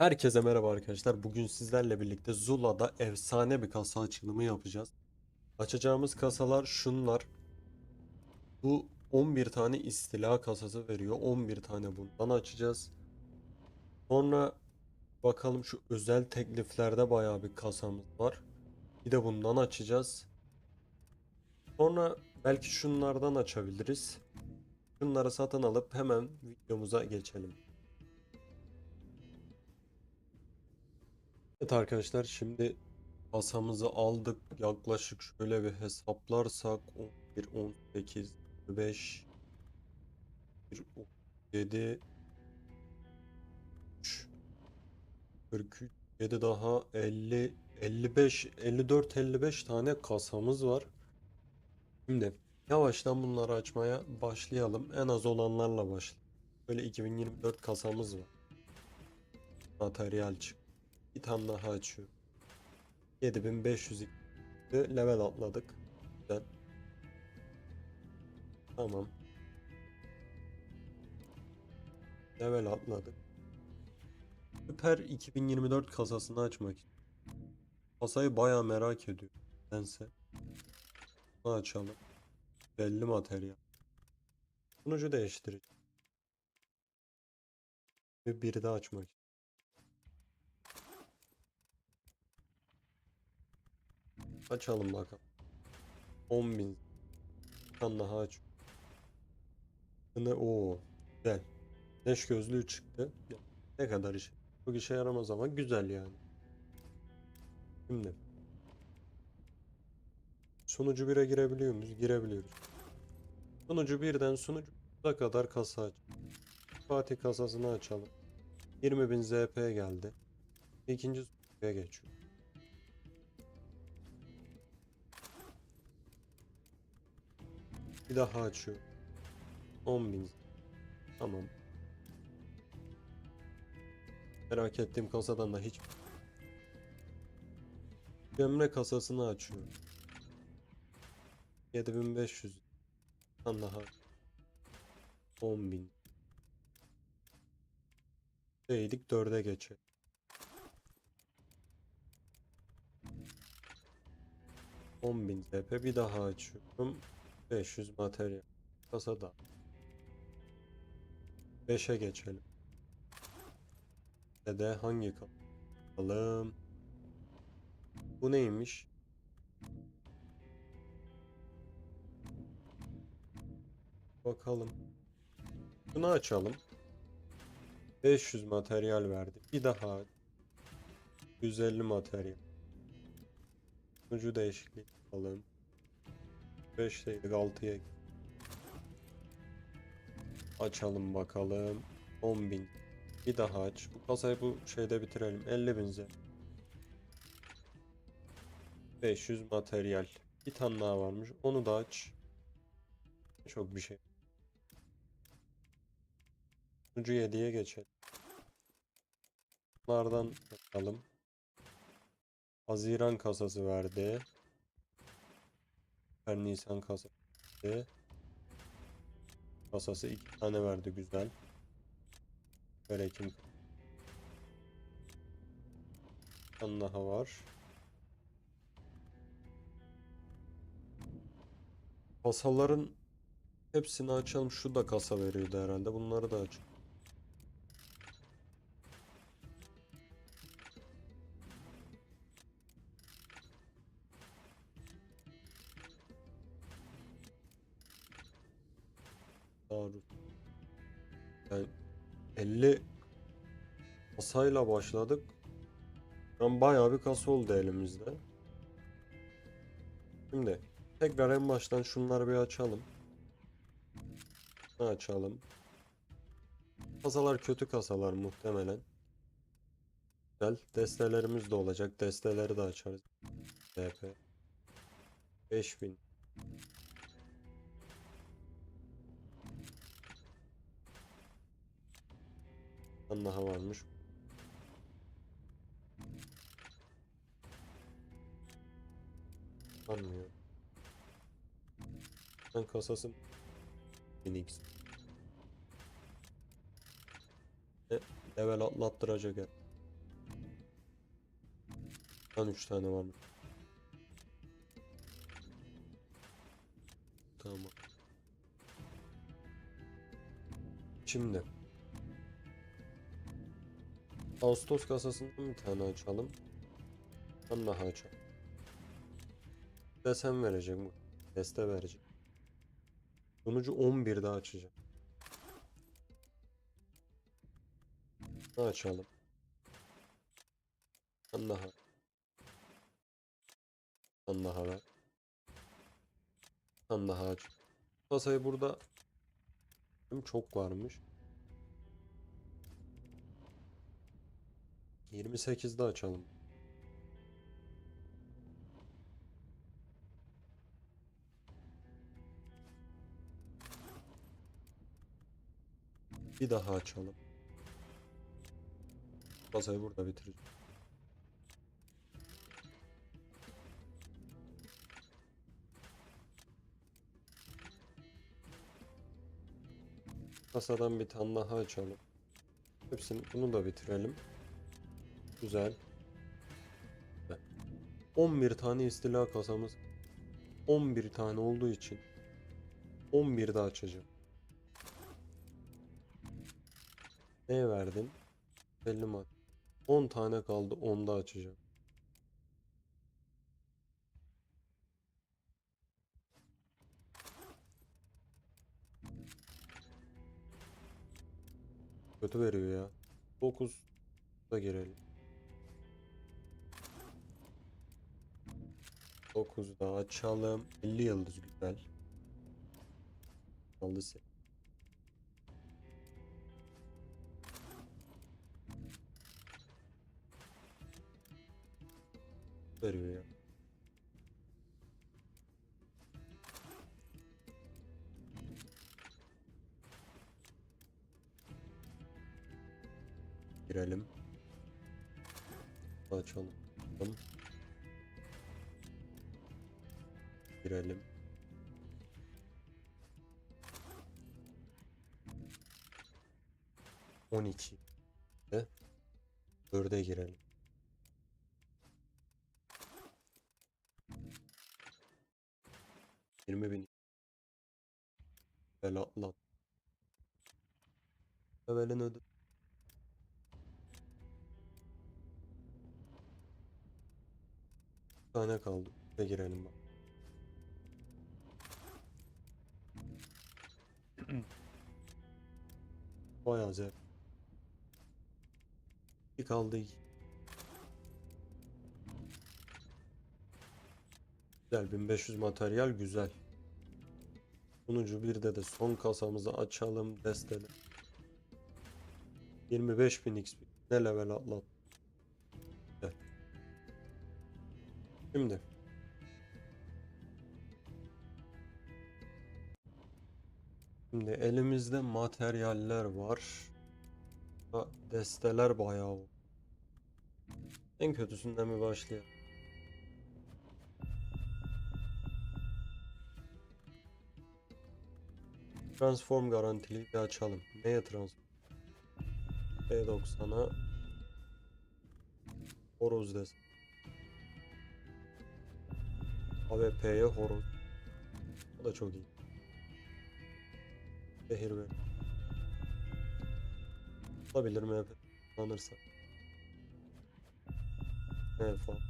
Herkese merhaba arkadaşlar. Bugün sizlerle birlikte Zula'da efsane bir kasa açılımı yapacağız. Açacağımız kasalar şunlar. Bu 11 tane istila kasası veriyor. 11 tane bundan açacağız. Sonra bakalım şu özel tekliflerde bayağı bir kasamız var. Bir de bundan açacağız. Sonra belki şunlardan açabiliriz. Şunları satın alıp hemen videomuza geçelim. Evet arkadaşlar şimdi kasamızı aldık. Yaklaşık şöyle bir hesaplarsak 11, 18, 25, 7, 3, 43, 7 daha 50, 55, 54, 55 tane kasamız var. Şimdi yavaştan bunları açmaya başlayalım. En az olanlarla başlayalım. Böyle 2024 kasamız var. Materyal çık. Bir tane daha açıyor. 7500 level atladık. Güzel. Tamam. Level atladık. Süper 2024 kasasını açmak. Kasayı bayağı merak ediyorum. Nedense. Bunu açalım. Belli materyal. Sunucu değiştireceğim. Bir daha açmak Açalım bakalım. 10.000 Kan daha aç. Ne o güzel. Güneş gözlüğü çıktı. Ne kadar işe? Çok işe yaramaz ama güzel yani. Şimdi sunucu 1'e girebiliyor muyuz? Girebiliyoruz. Sunucu 1'den sunucu 9'a kadar kasa aç. Fatih kasasını açalım. 20.000 ZP geldi. İkinci sunucuya geçiyor. Bir daha açıyor. 10.000. Tamam. Merak ettiğim kasadan da hiç Gömle kasasını açıyor. 7500. Tam daha 10.000. Değdik 4'e geçer. Bin TP bir daha açıyorum. 500 materyal. Kasada. 5'e geçelim. Ve de hangi bakalım? Bu neymiş? Bakalım. Bunu açalım. 500 materyal verdi. Bir daha aç. 150 materyal. Ucu değişiklik yapalım. 5'teydik 6'ya Açalım bakalım. 10.000 Bir daha aç. Bu kasayı bu şeyde bitirelim. 50.000 Z. 500 materyal. Bir tane daha varmış. Onu da aç. Çok bir şey. Ucu 7'ye geçelim. Bunlardan bakalım. Haziran kasası verdi. Her Nisan kasası. Kasası iki tane verdi güzel. Böyle kim? Bir daha var. Kasaların hepsini açalım. Şu da kasa veriyordu herhalde. Bunları da aç. Kasayla başladık. An bayağı bir kasa oldu elimizde. Şimdi tekrar en baştan şunları bir açalım. Açalım. Kasalar kötü kasalar muhtemelen. Güzel. Destelerimiz de olacak. Desteleri de açarız. DP. 5000. tane daha varmış. Anlıyor. Ben kasası Phoenix. E, level atlattıracak ya. Lan 3 tane var mı? Tamam. Şimdi Ağustos kasasından bir tane açalım. Ben daha açalım. Desen verecek mi? Deste verecek. Sonucu 11'de açacağım. Açalım? Ben daha. Ben daha ver. Ben daha aç. Kasayı burada çok varmış. 28'de açalım. Bir daha açalım. Kasayı burada bitireceğim. Kasadan bir tane daha açalım. Hepsini bunu da bitirelim. Güzel. Güzel. 11 tane istila kasamız 11 tane olduğu için 11 de açacağım. Ne verdin? Belli mi? 10 tane kaldı. 10 da açacağım. Kötü veriyor ya. 9 da girelim. 9 da açalım. 50 yıldız güzel. Aldı Veriyor ya. Girelim. Açalım. Girelim. On iki. De. Dörde girelim. Yirmi bin. Bela lan. Evelin ödü. Bir tane kaldı. Ve girelim bak. Bayağı zevk. Bir kaldı. Güzel 1500 materyal güzel. Sonucu bir de de son kasamızı açalım destede. 25.000 XP. Ne level atlat. Şimdi. Şimdi elimizde materyaller var. Desteler bayağı. En kötüsünden mi başlayalım? Transform garantili bir açalım. Neye transform? P90'a Horoz desin. AWP'ye horoz. O da çok iyi. Zehir ver. Olabilir mi kullanırsa. Evet falan.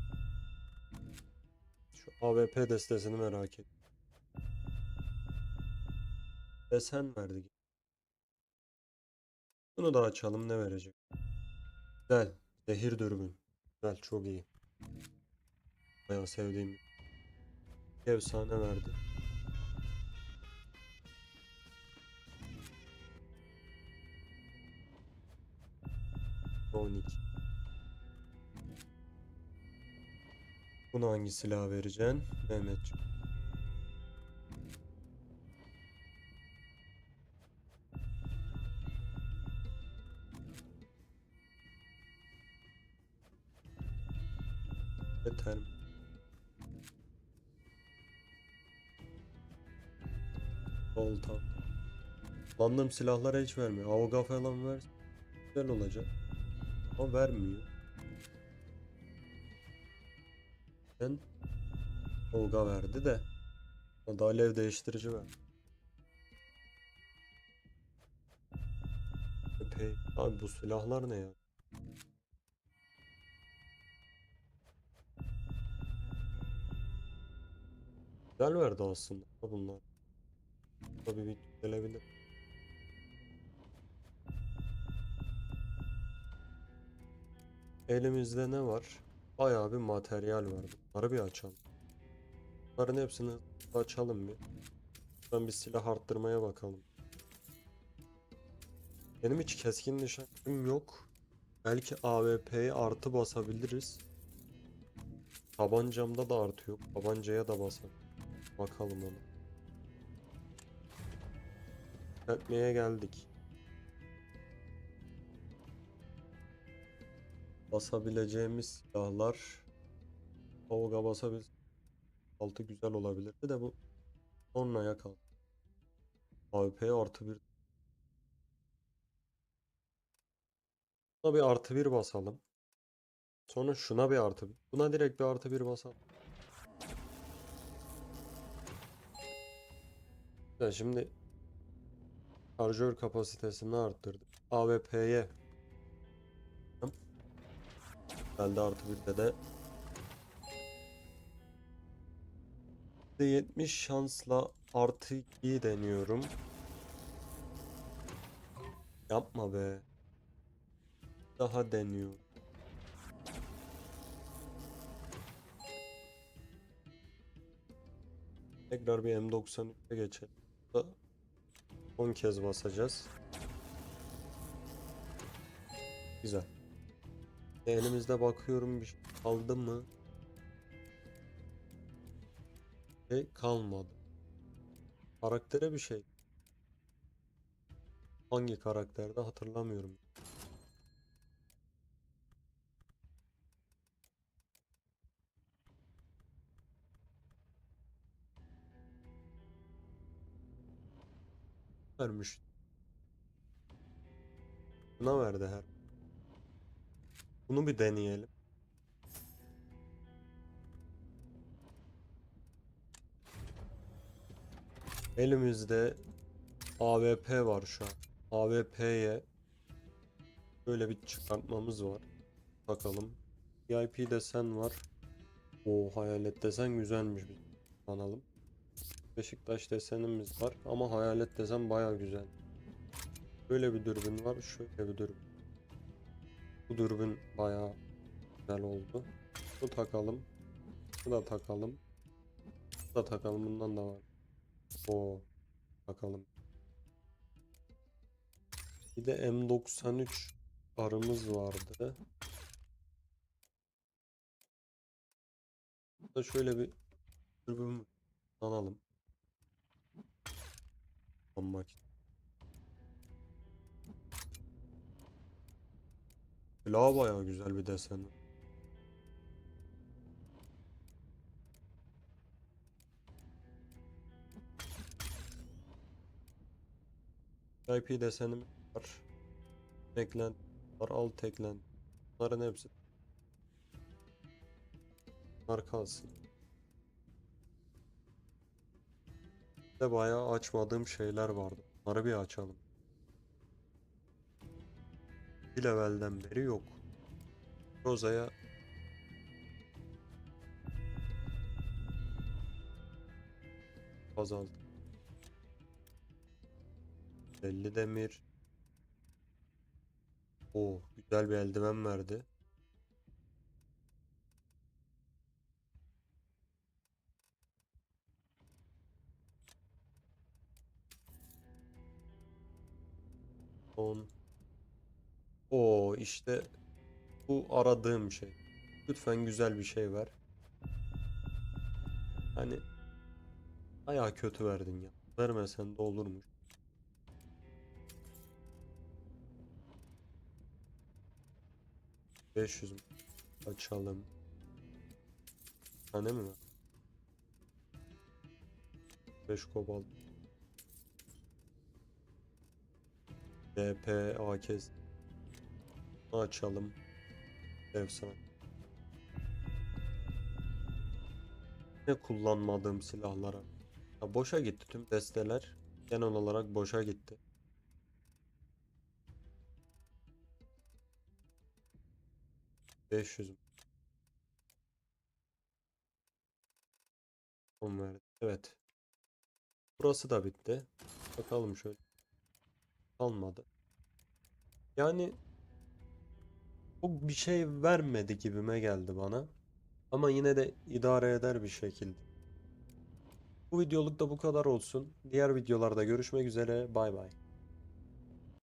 Şu AWP destesini merak et. Desen verdi. Bunu da açalım ne verecek? Güzel. Zehir dürbün. Güzel çok iyi. Bayağı sevdiğim efsane verdi. On iki. Buna hangi silah vereceksin? Mehmetciğim. Mi? Olta. Kullandığım silahlara hiç vermiyor. Avga falan ver. Güzel olacak. Ama vermiyor. Ben Tolga verdi de da alev değiştirici verdi. Epey. Abi bu silahlar ne ya? Güzel verdi aslında bunlar. Tabii bir gelebilir. Elimizde ne var? Bayağı bir materyal var. Bunları bir açalım. Bunların hepsini açalım bir. Ben bir silah arttırmaya bakalım. Benim hiç keskin nişancım yok. Belki AWP'ye artı basabiliriz. Tabancamda da artı yok. Tabancaya da basalım. Bakalım onu. Etmeye geldik. Basabileceğimiz silahlar Tolga basabil altı güzel olabilirdi de bu sonraya kal. AWP artı bir Buna bir artı bir basalım. Sonra şuna bir artı bir. Buna direkt bir artı bir basalım. Ya şimdi şarjör kapasitesini arttırdık. AWP'ye Geldi artı bir de de 70 şansla artı 2'yi deniyorum. Yapma be. Daha deniyor. Tekrar bir M93'e geçelim. Da 10 kez basacağız. Güzel. E, Elimizde bakıyorum bir şey kaldı mı? Şey kalmadı. Karaktere bir şey. Hangi karakterde hatırlamıyorum. Vermiş. Buna verdi her. Bunu bir deneyelim. Elimizde AWP var şu an. AWP'ye böyle bir çıkartmamız var. Bakalım. VIP desen var. O hayalet desen güzelmiş. Kullanalım. Beşiktaş desenimiz var ama hayalet desen baya güzel. Böyle bir dürbün var. Şöyle bir dürbün. Bu dürbün bayağı güzel oldu. Bu takalım. Bu da takalım. Bu da takalım. Bundan da var. O takalım. Bir de M93 arımız vardı. Da şöyle bir dürbün alalım. Almak Silah bayağı güzel bir desen. IP desenim var. Eklent var. Alt eklent. Bunların hepsi. Bunlar kalsın. De bayağı açmadığım şeyler vardı. Bunları bir açalım. Bir levelden beri yok. Roza'ya azaldı. 50 demir. O güzel bir eldiven verdi. On. O işte bu aradığım şey. Lütfen güzel bir şey ver. Hani bayağı kötü verdin ya. Vermesen de olurmuş. Beş yüz açalım. Tane mi var? 5 kobalt. DP AKS açalım. Efsane. Yine kullanmadığım silahlara. Ya boşa gitti tüm desteler. Genel olarak boşa gitti. Beş yüz. Evet. Burası da bitti. Bakalım şöyle. Kalmadı. Yani çok bir şey vermedi gibime geldi bana. Ama yine de idare eder bir şekilde. Bu videoluk da bu kadar olsun. Diğer videolarda görüşmek üzere. Bay bay.